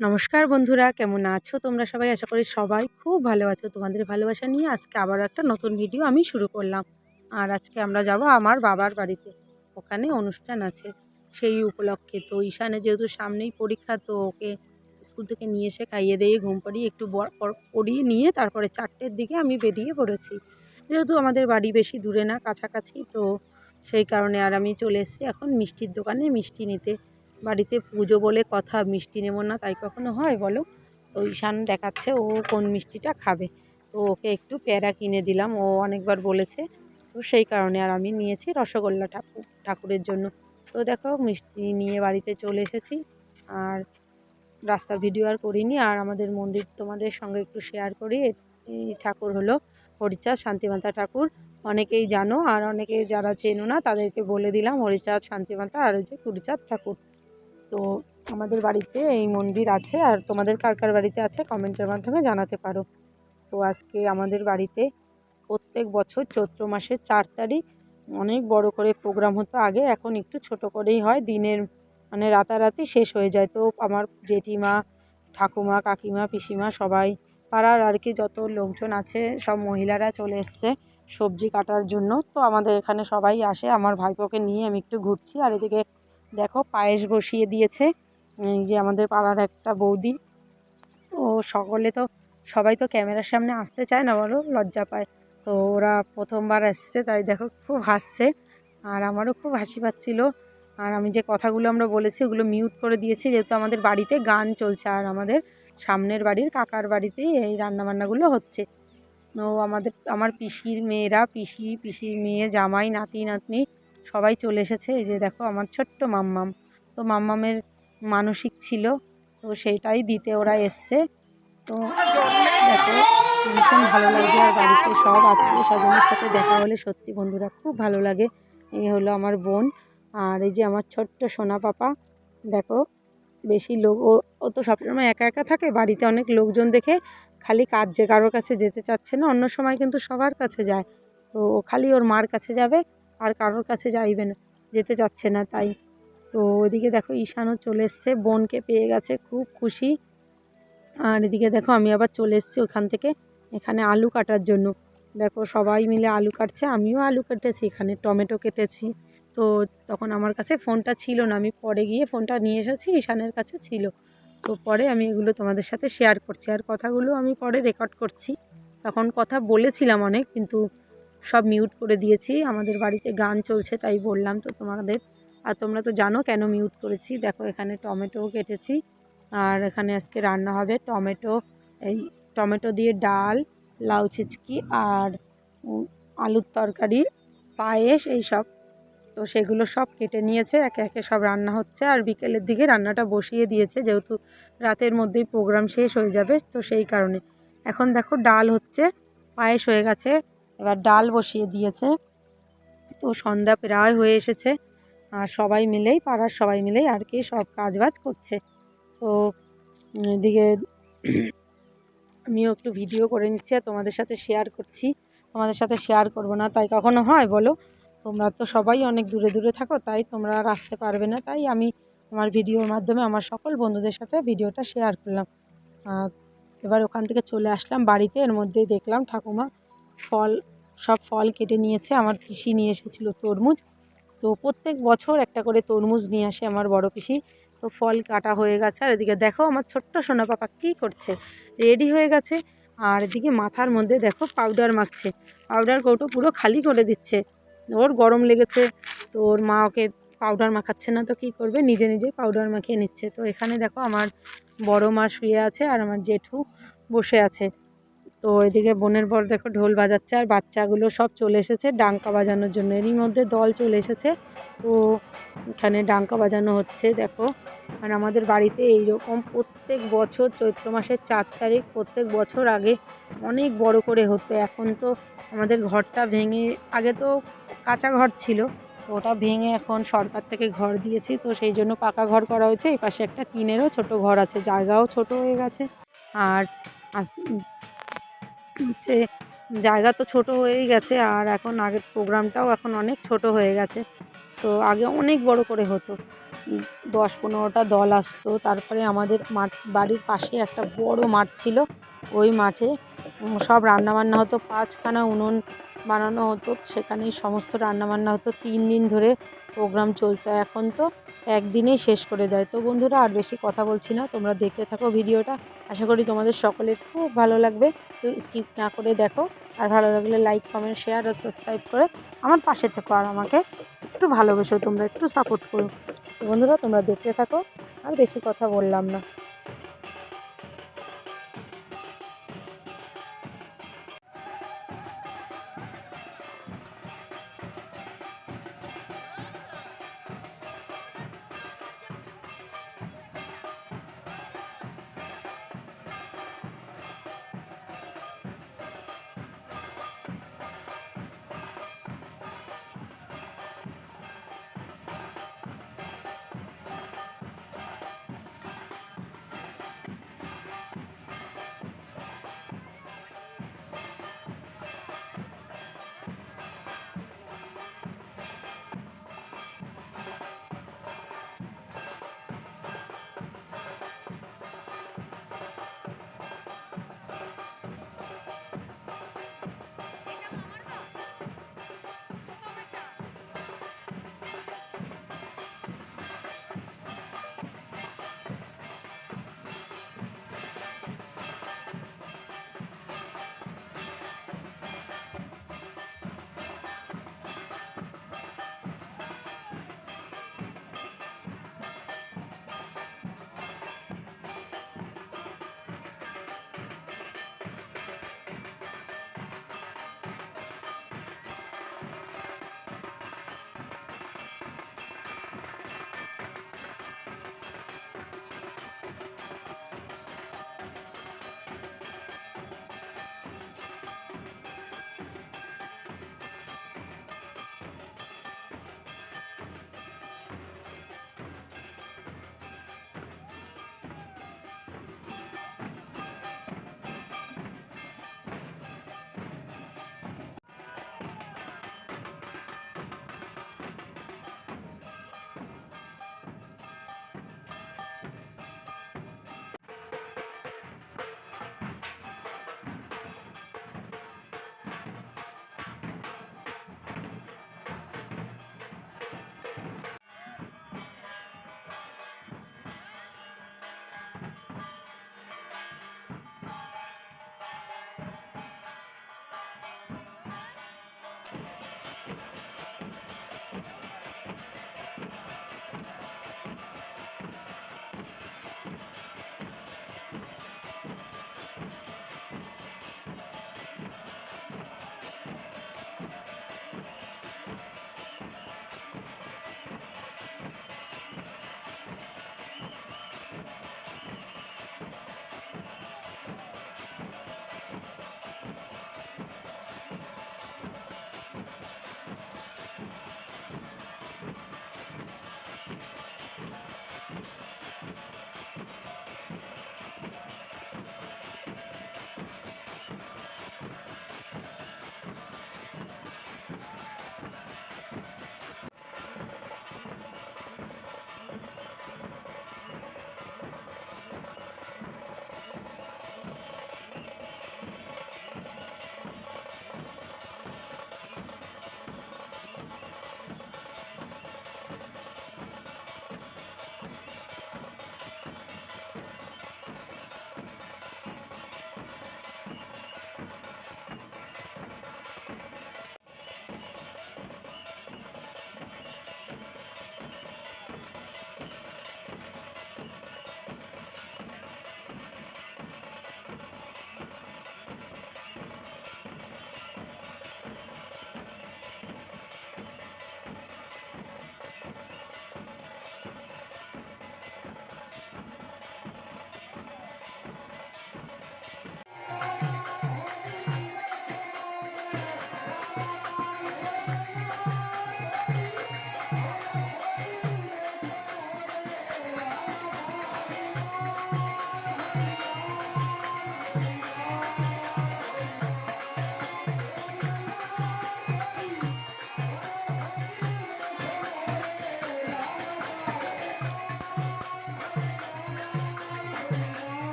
নমস্কার বন্ধুরা, কেমন আছো তোমরা সবাই? আশা করি সবাই খুব ভালো আছো। তোমাদের ভালোবাসা নিয়ে আজকে আবার একটা নতুন ভিডিও আমি শুরু করলাম। আর আজকে আমরা যাব আমার বাবার বাড়িতে। ওখানে অনুষ্ঠান আছে। সেই উপলক্ষে তো ঈশানে যেহেতু সামনেই পরীক্ষা, তো ওকে স্কুল থেকে নিয়ে এসে খাইয়ে দিয়ে ঘুম পাড়িয়ে একটু পড়িয়ে নিয়ে তারপরে চারটের দিকে আমি বেরিয়ে পড়েছি। যেহেতু আমাদের বাড়ি বেশি দূরে না, কাছাকাছি, তো সেই কারণে আর আমি চলে এসেছি এখন মিষ্টির দোকানে মিষ্টি নিতে। বাড়িতে পুজো বলে কথা, মিষ্টি নেব না, তাই কখনো হয় বলো? তো ঈশান দেখাচ্ছে, ও কোন মিষ্টিটা খাবে? তো ওকে একটু প্যারা কিনে দিলাম, ও অনেকবার বলেছে, তো সেই কারণে আর আমি নিয়েছি রসগোল্লা ঠাকুর ঠাকুরের জন্য। তো দেখো, মিষ্টি নিয়ে বাড়িতে চলে এসেছি, আর রাস্তার ভিডিও আর করিনি, আর আমাদের মন্দির তোমাদের সঙ্গে একটু শেয়ার করি। এই ঠাকুর হলো হরিচাঁদ, শান্তিমাতা ঠাকুর। অনেকেই জানো, আর অনেকে যারা চেনো না, তাদেরকে বলে দিলাম হরিচাঁদ, শান্তিমাতা, আর ওই যে কুড়িচাঁদ ঠাকুর। তো আমাদের বাড়িতে এই মন্দির আছে আর তোমাদের কার কার বাড়িতে আছে কমেন্টের মাধ্যমে জানাতে পারো। তো আজকে আমাদের বাড়িতে প্রত্যেক বছর চৈত্র মাসের চার তারিখ অনেক বড় করে প্রোগ্রাম হতো আগে, এখন একটু ছোট করেই হয়, দিনের মানে রাতারাতি শেষ হয়ে যায়। তো আমার জেঠিমা, ঠাকুমা, কাকিমা, পিসিমা সবাই পাড়ার আর কি যত লোকজন আছে সব মহিলারা চলে এসছে সবজি কাটার জন্য। তো আমাদের এখানে সবাই আসে, আমার ভাইপোকে নিয়ে আমি একটু ঘুরছি আর এদিকে দেখো পায়েস বসিয়ে দিয়েছে, এই যে আমাদের পাড়ার একটা বৌদি। তো সকলে তো, সবাই তো ক্যামেরার সামনে আসতে চায় না বলো, লজ্জা পায়। তো ওরা প্রথমবার এসছে তাই দেখো খুব হাসছে, আর আমারও খুব হাসি পাচ্ছিলো। আর আমি যে কথাগুলো আমরা বলেছি, ওগুলো মিউট করে দিয়েছি, যেহেতু আমাদের বাড়িতে গান চলছে, আর আমাদের সামনের বাড়ির কাকার বাড়িতেই এই রান্নাবান্নাগুলো হচ্ছে। ও আমাদের, আমার পিসির মেয়েরা, পিসি, পিসির মেয়ে, জামাই, নাতি, নাতনি সবাই চলে এসেছে। এই যে দেখো আমার ছোট্ট মাম্মাম। তো মাম্মামের মানসিক ছিল, তো সেইটাই দিতে ওরা এসছে। তো দেখো, ভীষণ ভালো লাগছে আর বাড়িতে সব আত্মীয় স্বজনের সাথে দেখা হলে সত্যি বন্ধুরা খুব ভালো লাগে। এই হলো আমার বোন আর এই যে আমার ছোট্ট সোনা পাপা। দেখো, বেশি লোক, ও ও তো সবসময় একা একা থাকে, বাড়িতে অনেক লোকজন দেখে খালি কাজ যে কারোর কাছে যেতে চাচ্ছে না, অন্য সময় কিন্তু সবার কাছে যায়। তো ও খালি ওর মার কাছে যাবে আর কারোর কাছে যাইবে না, যেতে চাচ্ছে না তাই। তো ওইদিকে দেখো ঈশানও চলে এসছে, বোনকে পেয়ে গেছে, খুব খুশি। আর এদিকে দেখো আমি আবার চলে এসেছি ওখান থেকে, এখানে আলু কাটার জন্য। দেখো সবাই মিলে আলু কাটছে, আমিও আলু কেটেছি, এখানে টমেটো কেটেছি। তো তখন আমার কাছে ফোনটা ছিল না, আমি পরে গিয়ে ফোনটা নিয়ে এসেছি, ঈশানের কাছে ছিল। তো পরে আমি এগুলো তোমাদের সাথে শেয়ার করছি, আর কথাগুলো আমি পরে রেকর্ড করছি। তখন কথা বলেছিলাম অনেক, কিন্তু সব মিউট করে দিয়েছি। আমাদের বাড়িতে গান চলছে, তাই বললাম তো তোমাদের। আর তোমরা তো জানো কেন মিউট করেছি। দেখো এখানে টমেটোও কেটেছি। আর এখানে আজকে রান্না হবে টমেটো। এই টমেটো দিয়ে ডাল, লাউ চিচকি আর আলুর তরকারি, পায়েস, এই সব। তো সেগুলো সব কেটে নিয়েছে। একে একে সব রান্না হচ্ছে। আর বিকেলের দিকে রান্নাটা বসিয়ে দিয়েছে। যেহেতু রাতের মধ্যেই প্রোগ্রাম শেষ হয়ে যাবে, তো সেই কারণে। এখন দেখো ডাল হচ্ছে, পায়েস হয়ে গেছে। এবার ডাল বসিয়ে দিয়েছে। তো সন্ধ্যা প্রায় হয়ে এসেছে। আর সবাই মিলেই, পাড়ার সবাই মিলেই আর কি সব কাজ বাজ করছে। তো এদিকে আমিও একটু ভিডিও করে নিচ্ছি আর তোমাদের সাথে শেয়ার করছি। তোমাদের সাথে শেয়ার করব না, তাই কখনো হয় বলো? তোমরা তো সবাই অনেক দূরে দূরে থাকো, তাই তোমরা আসতে পারবে না। তাই আমি আমার ভিডিওর মাধ্যমে আমার সকল বন্ধুদের সাথে ভিডিওটা শেয়ার করলাম। এবার ওখান থেকে চলে আসলাম বাড়িতে, এর মধ্যেই দেখলাম ঠাকুমা ফল, সব ফল কেটে নিয়েছে। আমার পিসি নিয়ে এসেছিল তরমুজ। তো প্রত্যেক বছর একটা করে তরমুজ নিয়ে আসে আমার বড় পিসি। তো ফল কাটা হয়ে গেছে। আর এদিকে দেখো আমার ছোট্ট সোনা পাপা কী করছে। রেডি হয়ে গেছে। আর এদিকে মাথার মধ্যে দেখো পাউডার মাখছে। পাউডার কৌটো পুরো খালি করে দিচ্ছে। ওর গরম লেগেছে। তো ওর মা ওকে পাউডার মাখাচ্ছে না তো কী করবে? নিজে নিজে পাউডার মাখিয়ে নিচ্ছে। তো এখানে দেখো আমার বড় মা শুয়ে আছে আর আমার জেঠু বসে আছে। তো এদিকে বোনের বর দেখো ঢোল বাজাচ্ছে আর বাচ্চাগুলো সব চলে এসেছে ডাঙ্কা বাজানোর জন্য। এরই মধ্যে দল চলে এসেছে। তো এখানে ডাঙ্কা বাজানো হচ্ছে, দেখো। আর আমাদের বাড়িতে এইরকম প্রত্যেক বছর চৈত্র মাসের চার তারিখ প্রত্যেক বছর আগে অনেক বড় করে হতো। এখন তো আমাদের ঘরটা ভেঙে, আগে তো কাঁচা ঘর ছিল, তো ওটা ভেঙে এখন সরকার থেকে ঘর দিয়েছি। তো সেই জন্য পাকা ঘর করা হয়েছে। এই পাশে একটা টিনেরও ছোট ঘর আছে, জায়গাও ছোট হয়ে গেছে। আর হচ্ছে জায়গা তো ছোট হয়েই গেছে আর এখন আগের প্রোগ্রামটাও এখন অনেক ছোট হয়ে গেছে। তো আগে অনেক বড় করে হতো। দশ পনেরোটা দল আসতো। তারপরে আমাদের মাঠ, বাড়ির পাশে একটা বড় মাঠ ছিল। ওই মাঠে সব রান্নাবান্না হতো। পাঁচখানা উনুন বানানো হতো, সেখানেই সমস্ত রান্নাবান্না হতো। তিন দিন ধরে প্রোগ্রাম চলতো। এখন তো একদিনেই শেষ করে দেয়। তো বন্ধুরা, আর বেশি কথা বলছি না। তোমরা দেখতে থাকো ভিডিওটা। আশা করি তোমাদের সকলের খুব ভালো লাগবে। তো স্কিপ না করে দেখো। আর ভালো লাগলে লাইক কমেন্ট শেয়ার আর সাবস্ক্রাইব করে আমার পাশে থেকো আর আমাকে একটু ভালোবেসো। তোমরা একটু সাপোর্ট করো। বন্ধুরা, তোমরা দেখতে থাকো। আর বেশি কথা বললাম না।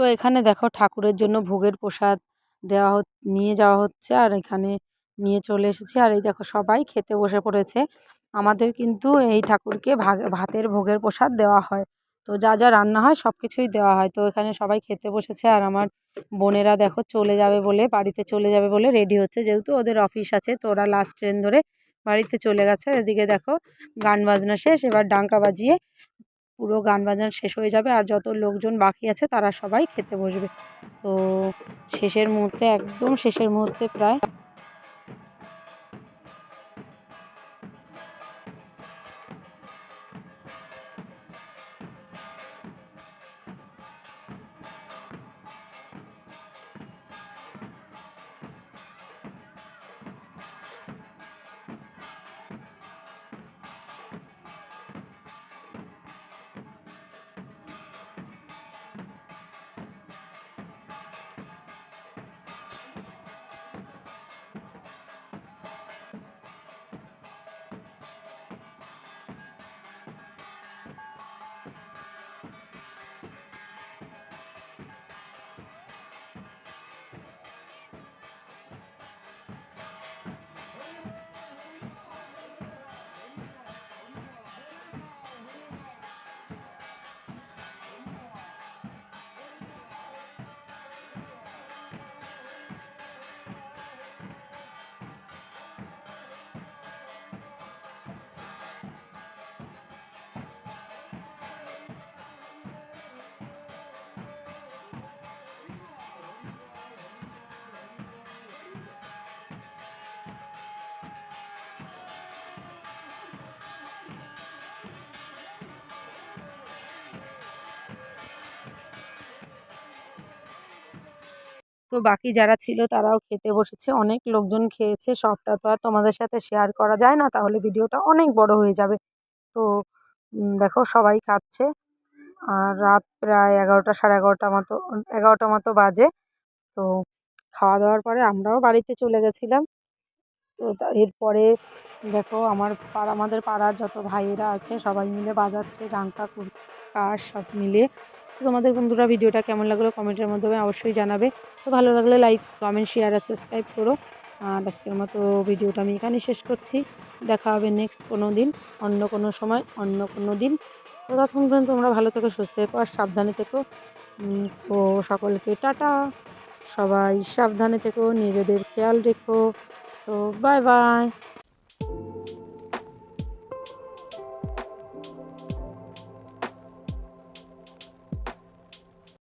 তো এখানে দেখো ঠাকুরের জন্য ভোগের প্রসাদ দেওয়া নিয়ে যাওয়া হচ্ছে আর এখানে নিয়ে চলে এসেছি। আর এই দেখো সবাই খেতে বসে পড়েছে। আমাদের কিন্তু এই ঠাকুরকে ভাতের ভোগের প্রসাদ দেওয়া হয়। তো যা যা রান্না হয় সব কিছুই দেওয়া হয়। তো এখানে সবাই খেতে বসেছে আর আমার বোনেরা দেখো চলে যাবে বলে, বাড়িতে চলে যাবে বলে রেডি হচ্ছে। যেহেতু ওদের অফিস আছে, তো ওরা লাস্ট ট্রেন ধরে বাড়িতে চলে গেছে। এদিকে দেখো গান বাজনা শেষ, এবার ডাঙ্কা বাজিয়ে পুরো গান বাজান শেষ হয়ে যাবে আর যত লোকজন বাকি আছে তারা সবাই খেতে বসবে। তো শেষের মুহূর্তে, একদম শেষের মুহূর্তে প্রায় তো বাকি যারা ছিল তারাও খেতে বসেছে, অনেক লোকজন খেয়েছে, সবটা তো আর তোমাদের সাথে শেয়ার করা যায় না, তাহলে ভিডিওটা অনেক বড় হয়ে যাবে। তো দেখো সবাই খাচ্ছে, আর রাত প্রায় এগারোটা, সাড়ে এগারোটা মতো এগারোটা মতো বাজে। তো খাওয়া দাওয়ার পরে আমরাও বাড়িতে চলে গেছিলাম। তো এরপরে দেখো আমার পাড়া, আমাদের পাড়ার যত ভাইয়েরা আছে সবাই মিলে বাজাচ্ছে ডাঙ্কা কার সব মিলে তো তোমাদের বন্ধুরা ভিডিওটা কেমন লাগল কমেন্টের মাধ্যমে অবশ্যই জানাবে। তো ভালো লাগলে লাইক কমেন্ট শেয়ার আর সাবস্ক্রাইব করো। আর আজকের মতো ভিডিওটা আমি এখানেই শেষ করছি। দেখা হবে নেক্সট কোনো দিন, অন্য কোনো সময়, অন্য কোনো দিন। তো পর্যন্ত তোমরা ভালো থেকো, সুস্থ থেকো আর সাবধানে থেকো। তো সকলকে টাটা। সবাই সাবধানে থেকো, নিজেদের খেয়াল রেখো। তো বাই বাই